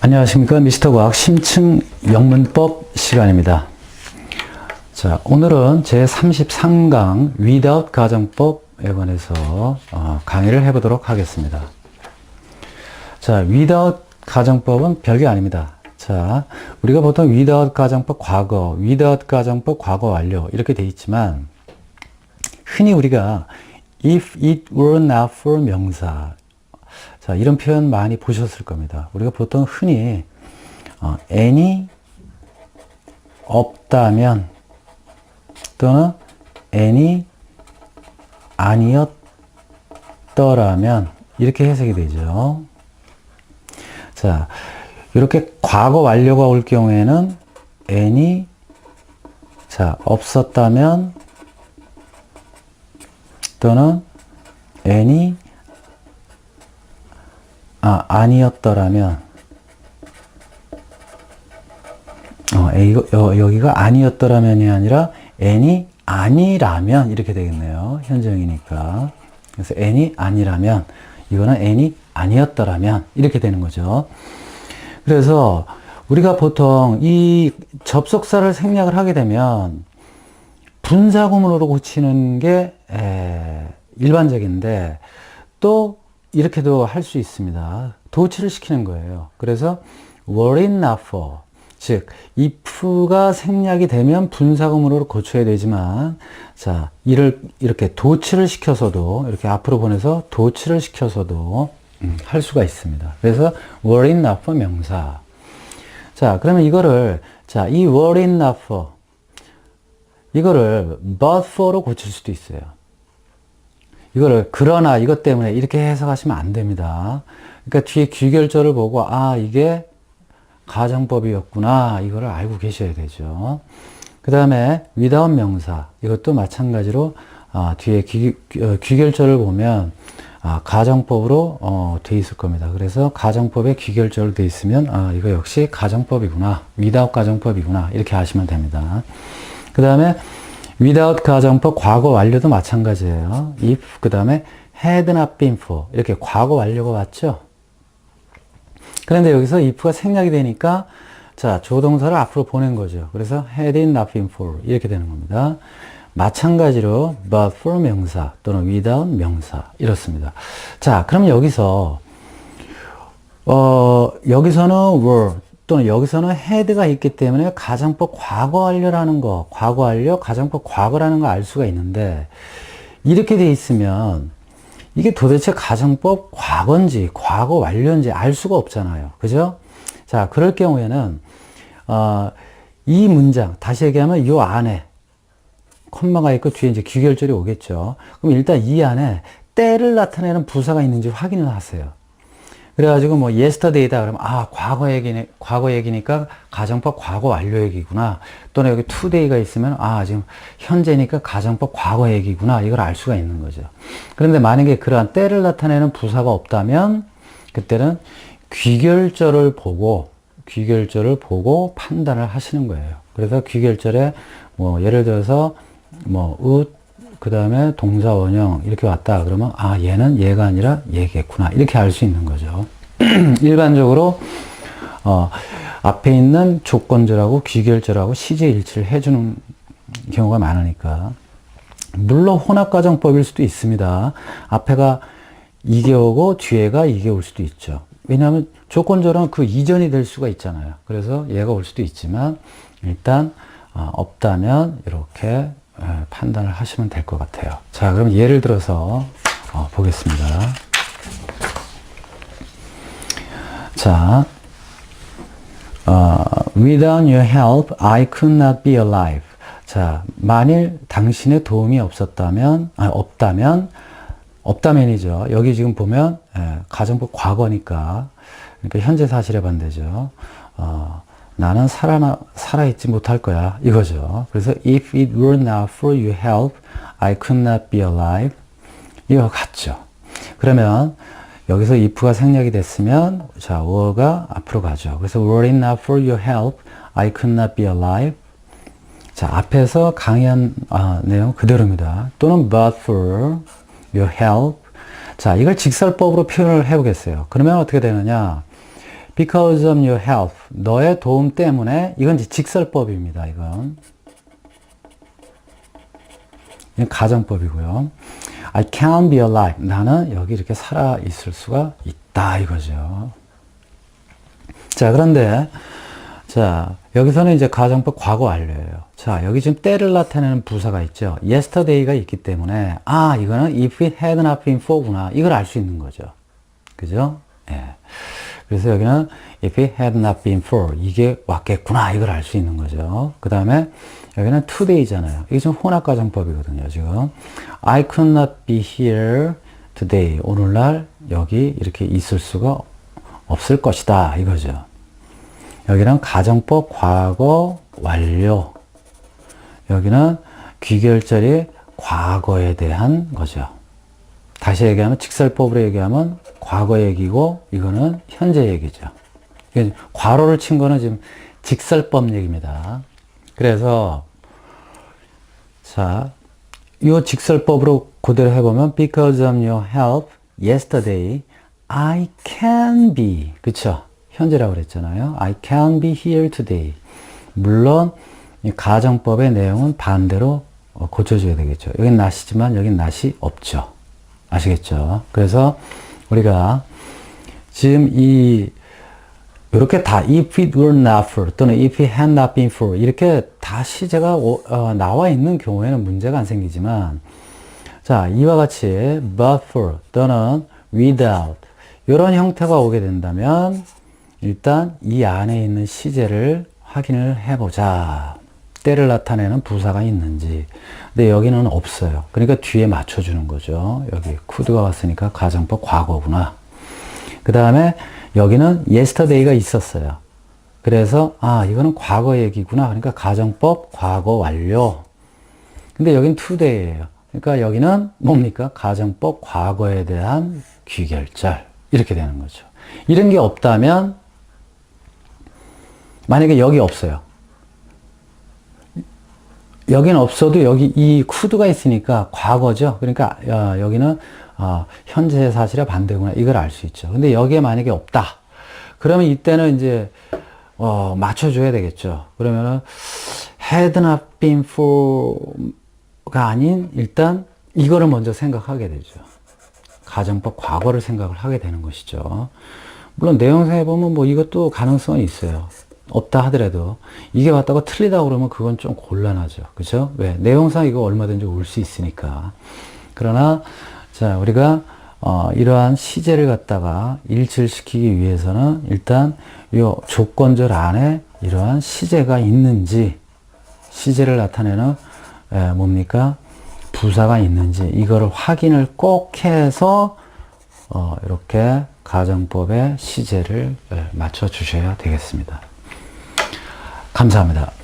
안녕하십니까. 미스터 과학 심층 영문법 시간입니다. 자, 오늘은 제 33강 without 가정법에 관해서 어, 강의를 해보도록 하겠습니다. 자, without 가정법은 별게 아닙니다. 자, 우리가 보통 without 가정법 과거, without 가정법 과거 완료 이렇게 돼 있지만 흔히 우리가 if it were not for 명사 자, 이런 표현 많이 보셨을 겁니다. 우리가 보통 흔히 어, any 없다면 또는 any 아니었더라면 이렇게 해석이 되죠. 자, 이렇게 과거 완료가 올 경우에는 any 자, 없었다면 또는 any 아, 아니었더라면, 어, 이거, 여, 여기가 아니었더라면이 아니라, n이 아니라면, 이렇게 되겠네요. 현재형이니까. 그래서 n이 아니라면, 이거는 n이 아니었더라면, 이렇게 되는 거죠. 그래서, 우리가 보통 이 접속사를 생략을 하게 되면, 분사구문으로 고치는 게, 에, 일반적인데, 또, 이렇게도 할 수 있습니다. 도치를 시키는 거예요. 그래서 were not for 즉 if가 생략이 되면 분사구문으로 고쳐야 되지만 자 이를 이렇게 도치를 시켜서도 이렇게 앞으로 보내서 도치를 시켜서도 음, 할 수가 있습니다. 그래서 were not for 명사 자 그러면 이거를 자이 were not for 이거를 but for로 고칠 수도 있어요. 이거를 그러나 이것 때문에 이렇게 해석하시면 안 됩니다. 그러니까 뒤에 귀결절을 보고 아 이게 가정법이었구나 이거를 알고 계셔야 되죠. 그 다음에 without 명사 이것도 마찬가지로 아, 뒤에 귀, 어, 귀결절을 보면 아, 가정법으로 어, 돼 있을 겁니다. 그래서 가정법에 귀결절로 돼 있으면 아, 이거 역시 가정법이구나 without 가정법이구나 이렇게 아시면 됩니다. 그 다음에 without 가정법 과거 완료도 마찬가지예요. if 그 다음에 had not been for 이렇게 과거 완료가 왔죠. 그런데 여기서 if가 생략이 되니까 자 조동사를 앞으로 보낸 거죠. 그래서 had not been for 이렇게 되는 겁니다. 마찬가지로 but for 명사 또는 without 명사 이렇습니다. 자 그럼 여기서 어 여기서는 were 또는 여기서는 had가 있기 때문에 가정법 과거 완료라는 거, 과거 완료, 가정법 과거라는 거알 수가 있는데 이렇게 돼 있으면 이게 도대체 가정법 과거인지 과거 완료인지 알 수가 없잖아요. 그죠? 자, 그럴 경우에는 어, 이 문장 다시 얘기하면 이 안에 콤마가 있고 뒤에 이제 귀결절이 오겠죠. 그럼 일단 이 안에 때를 나타내는 부사가 있는지 확인을 하세요. 그래가지고 뭐 yesterday다 그러면 아 과거 얘기네 과거 얘기니까 가정법 과거 완료 얘기구나. 또는 여기 today가 있으면 아 지금 현재니까 가정법 과거 얘기구나. 이걸 알 수가 있는 거죠. 그런데 만약에 그러한 때를 나타내는 부사가 없다면 그때는 귀결절을 보고 귀결절을 보고 판단을 하시는 거예요. 그래서 귀결절에 뭐 예를 들어서 뭐 ut 그 다음에 동사 원형 이렇게 왔다 그러면 아 얘는 얘가 아니라 얘겠구나. 이렇게 알 수 있는 거죠. 일반적으로 어, 앞에 있는 조건절하고 귀결절하고 시제 일치를 해주는 경우가 많으니까. 물론 혼합가정법일 수도 있습니다. 앞에가 이게 오고 뒤에가 이게 올 수도 있죠. 왜냐하면 조건절은 그 이전이 될 수가 있잖아요. 그래서 얘가 올 수도 있지만 일단 어, 없다면 이렇게 예, 판단을 하시면 될 것 같아요. 자, 그럼 예를 들어서 어, 보겠습니다. 자, 어, without your help, I could not be alive. 자, 만일 당신의 도움이 없었다면, 아, 없다면, 없다면이죠. 여기 지금 보면 예, 가정법 과거니까, 그러니까 현재 사실에 반대죠. 어, 나는 살아, 살아있지 못할 거야. 이거죠. 그래서 if it were not for your help, I could not be alive. 이거 같죠. 그러면 여기서 if가 생략이 됐으면 자, were가 앞으로 가죠. 그래서 were it not for your help, I could not be alive. 자, 앞에서 강의한 아, 내용 그대로입니다. 또는 but for your help. 자, 이걸 직설법으로 표현을 해보겠어요. 그러면 어떻게 되느냐? Because of your help. 너의 도움 때문에 이건 이제 직설법입니다. 이건. 이건 가정법이고요. I can be alive. 나는 여기 이렇게 살아 있을 수가 있다 이거죠. 자, 그런데 자, 여기서는 이제 가정법 과거 완료예요. 자, 여기 지금 때를 나타내는 부사가 있죠. yesterday가 있기 때문에 아, 이거는 if it had not been for구나. 이걸 알 수 있는 거죠. 그죠? 예. 그래서 여기는 if it had not been for 이게 왔겠구나. 이걸 알 수 있는 거죠. 그 다음에 여기는 today잖아요. 이게 지금 혼합 가정법이거든요. 지금 I could not be here today. 오늘날 여기 이렇게 있을 수가 없을 것이다. 이거죠. 여기는 가정법 과거 완료. 여기는 귀결절이 과거에 대한 거죠. 다시 얘기하면 직설법으로 얘기하면 과거 얘기고 이거는 현재 얘기죠. 과로를 친 거는 지금 직설법 얘기입니다. 그래서 자, 이 직설법으로 그대로 해보면 because of your help yesterday I can be 그쵸? 현재라고 그랬잖아요. I can be here today. 물론 이 가정법의 내용은 반대로 어, 고쳐줘야 되겠죠. 여긴 낫이지만 여긴 낫이 없죠. 아시겠죠? 그래서 우리가 지금 이 이렇게 다 if it were not for 또는 if it had not been for 이렇게 다 시제가 오- 어, 나와 있는 경우에는 문제가 안 생기지만 자 이와 같이 but for 또는 without 이런 형태가 오게 된다면 일단 이 안에 있는 시제를 확인을 해보자. 때를 나타내는 부사가 있는지. 근데 여기는 없어요. 그러니까 뒤에 맞춰주는 거죠. 여기 쿠드가 왔으니까 가정법 과거구나. 그 다음에 여기는 yesterday가 있었어요. 그래서 아 이거는 과거 얘기구나. 그러니까 가정법 과거 완료. 근데 여긴 today예요. 그러니까 여기는 뭡니까? 가정법 과거에 대한 귀결절 이렇게 되는 거죠. 이런 게 없다면 만약에 여기 없어요. 여기는 없어도 여기 이 쿠드가 있으니까 과거죠. 그러니까 어, 여기는 어, 현재 사실의 반대구나 이걸 알 수 있죠. 근데 여기에 만약에 없다. 그러면 이때는 이제 어, 맞춰줘야 되겠죠. 그러면은 had not been for가 아닌 일단 이거를 먼저 생각하게 되죠. 가정법 과거를 생각을 하게 되는 것이죠. 물론 내용상에 보면 뭐 이것도 가능성은 있어요. 없다 하더라도 이게 맞다고 틀리다 그러면 그건 좀 곤란하죠. 그죠? 왜? 내용상 이거 얼마든지 올 수 있으니까. 그러나 자, 우리가 어, 이러한 시제를 갖다가 일치시키기 위해서는 일단 이 조건절 안에 이러한 시제가 있는지 시제를 나타내는 에, 뭡니까? 부사가 있는지 이거를 확인을 꼭 해서 어, 이렇게 가정법의 시제를 에, 맞춰 주셔야 되겠습니다. 감사합니다.